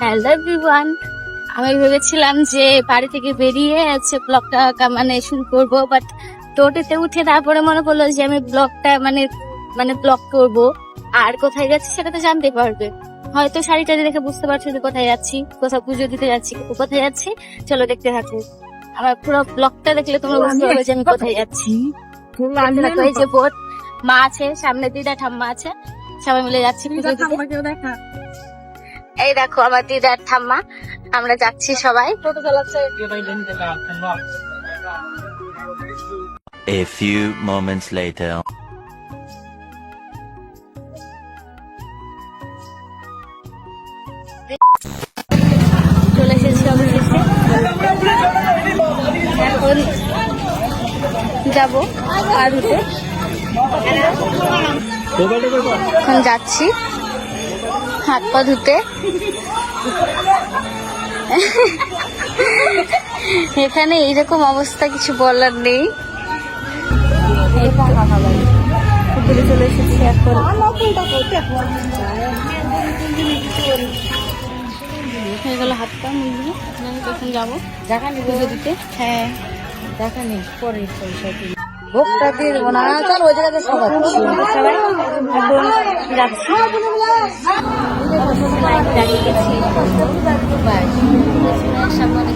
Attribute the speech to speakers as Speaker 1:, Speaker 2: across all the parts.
Speaker 1: Hello everyone আমি ভেবেছিলাম যে বাড়ি থেকে বেরিয়ে আছে ব্লগটা মানে শুরু করব বাট টোটোতে উঠে তারপরে মনে পড়ল যে আমি ব্লগটা মানে মানে ব্লগ করব। আর কোথায় যাচ্ছি সেটা তো জানতে পারবে। হয়তো শাড়িটা দেখে বুঝতে পারছ যে কোথায় যাচ্ছি কোথাও পুজো দিতে যাচ্ছি কোথায় যাচ্ছি? চলো দেখতে থাকো। আমার পুরো ব্লগটা দেখলে তোমরা বুঝতে পারবে যে আমি কোথায় যাচ্ছি। যে বোট মা আছে সামনে দিদা ঠাম্মা আছে। সবাই মিলে যাচ্ছি পুজো দিতে। এই দেখো আমার দিদার ঠাম্মা। আমরা যাচ্ছি সবাই।
Speaker 2: A few moments later.
Speaker 1: চলে এসেছি এখন যাব আর এখন যাচ্ছি। হাত পা ধুতে। এখানে এইরকম অবস্থা কিছু বলার নেই। চলে এসেছি এখন হয়ে গেল হাত পা মুখগুলো কখন যাব। পুজো দিতে? হ্যাঁ।
Speaker 3: দেখা নেই পরে পয়সা ভোগটা দিয়ে দেবো না চল ওই জায়গাতে
Speaker 1: সবাই সবাই যাচ্ছি দাঁড়িয়ে গেছি সামনে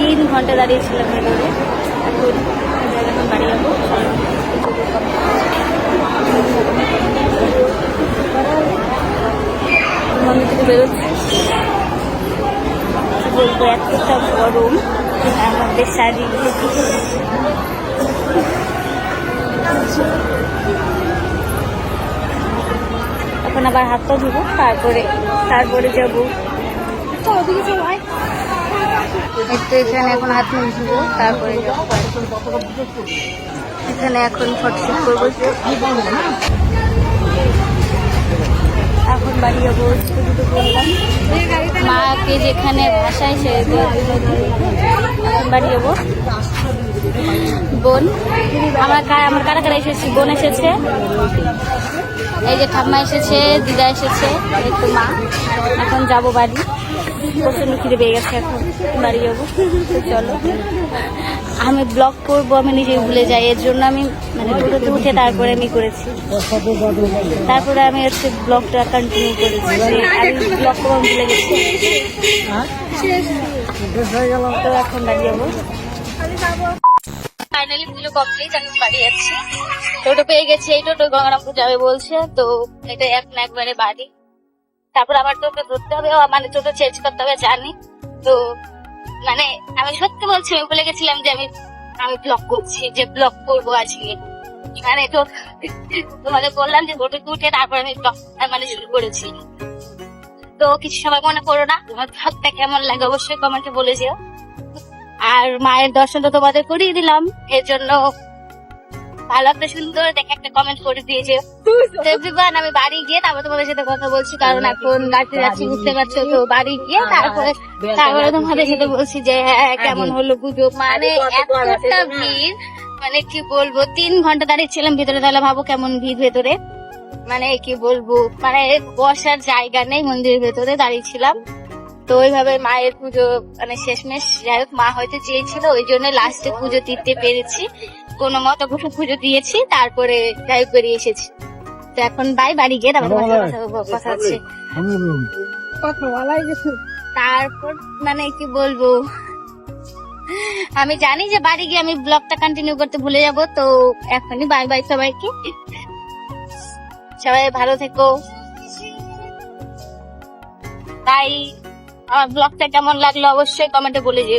Speaker 1: তিন ঘণ্টা দাঁড়িয়েছিলাম ভেতরে এখন বাড়ি যাব। বেরোচ্ছি। গরম শাড়ি এখন আবার হাত পা ধুবো, তারপরে তারপরে যাব। একটু এখানে এখন হাত মুখ ধুবো, তারপরে এখানে এখন ফটোশুট করব। এখন বাড়ি যাব তো মাকে যেখানে ভাষায় সে বাড়ি যাব। বোন, আমার আমার কারা কারা এসেছি? বোন এসেছে। এই যে ঠাম্মা এসেছে, দিদা এসেছে তো মা। এখন যাব বাড়ি। প্রচণ্ড খিদে পেয়ে গেছে এখন, বাড়ি যাব। চলো। আমি ব্লগ করব, আমি নিজেই ভুলে যাই, এর জন্য আমি মানে টোটোতে উঠে তারপরে আমি করেছি। তারপরে আমি হচ্ছে ব্লগটা কন্টিনিউ করেছি। আমি ব্লগ করব, আমি ভুলে গেছি। তো এখন বাড়ি যাব। ফাইনালি পুজো কমপ্লিট আমি বাড়ি যাচ্ছি। টোটো পেয়ে গেছি, এই টোটো গঙ্গারামপুর যাবে বলছে, তো এটা এখন একবারে বাড়ি। তারপর আবার টোটো ধরতে হবে। মানে টোটো চেঞ্জ করতে হবে, জানি। তো মানে আমি সত্যি বলছি, আমি বলে গেছিলাম যে আমি আমি ব্লগ করছি, যে ব্লগ করব আজকে। মানে তো তোমাদের বললাম যে টোটো উঠে তারপর আমি ব্লগ মানে শুরু করেছি। তো কিছু সময় মনে করো না, তোমার ব্লগটা কেমন লাগে অবশ্যই কমেন্টে বলে যেও। আর মায়ের দর্শন তো তোমাদের করিয়ে দিলাম, এর জন্য ভালো একটা সুন্দর দেখে একটা কমেন্ট করে দিয়েছে। এভরিওয়ান আমি বাড়ি গিয়ে তারপর তোমাদের সাথে কথা বলছি কারণ এখন গাড়িতে যাচ্ছি বুঝতে পারছ তো বাড়ি গিয়ে তারপরে তারপরে তোমাদের সাথে বলছি যে হ্যাঁ কেমন হলো পুজো মানে এতটা ভিড় মানে কি বলব তিন ঘণ্টা দাঁড়িয়েছিলাম ভিতরে তাহলে ভাবো কেমন ভিড় ভেতরে। মানে কি বলব মানে বসার জায়গা নেই মন্দিরের ভেতরে দাঁড়িয়েছিলাম তো ওইভাবে মায়ের পুজো মানে শেষমেশ যাই হোক মা হয়তো চেয়েছিল ওই জন্য লাস্টে পুজো দিতে পেরেছি। কোনো মতো পুজো পুজো দিয়েছি তারপরে যাই বেরিয়ে এসেছি। তো এখন বাই বাড়ি গিয়ে তারপর তোমার সাথে কথা হচ্ছে। তারপর মানে কি বলব? আমি জানি যে বাড়ি গিয়ে আমি ব্লগটা কন্টিনিউ করতে ভুলে যাব তো এখনই বাই বাই সবাইকে। সবাই ভালো থেকো। তাই আমার ব্লগটা কেমন লাগল অবশ্যই কমেন্টে বলে যে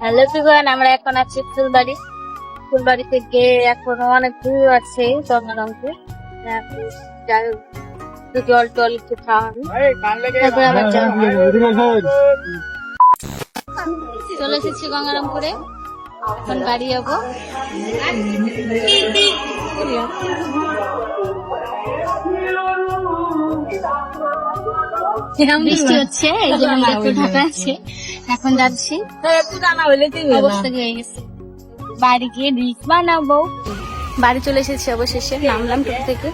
Speaker 1: হ্যালো এভরিওয়ান আমরা এখন আছি ফুলবাড়ি। ফুলবাড়ি থেকে এখন অনেক দূর আছে যাই হোক, জল টল একটু খাওয়া হবে। তারপরে আবার চলে এসেছি গঙ্গারামপুরে। এখন বাড়ি যাব। বৃষ্টি হচ্ছে এই জন্য ঢাকা আছে। এখন যাচ্ছি। অবস্থা হয়ে গেছে? বাড়ি গিয়ে রিচ বানাবো। বাড়ি চলে এসেছি অবশেষে নামলাম টুক থেকে।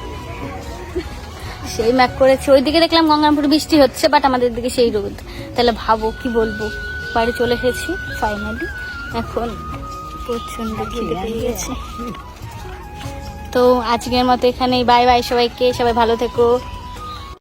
Speaker 1: সেই ম্যাক করেছে। ওইদিকে দেখলাম গঙ্গারামপুর বৃষ্টি হচ্ছে বাট আমাদের দিকে সেই রোদ। তাহলে ভাবো কি বলব? বাড়ি চলে এসেছি ফাইনালি এখন প্রচণ্ড খিদে পেয়ে গেছে। তো আজকের মতো এখানেই। বাই বাই সবাইকে সবাই ভালো থেকো।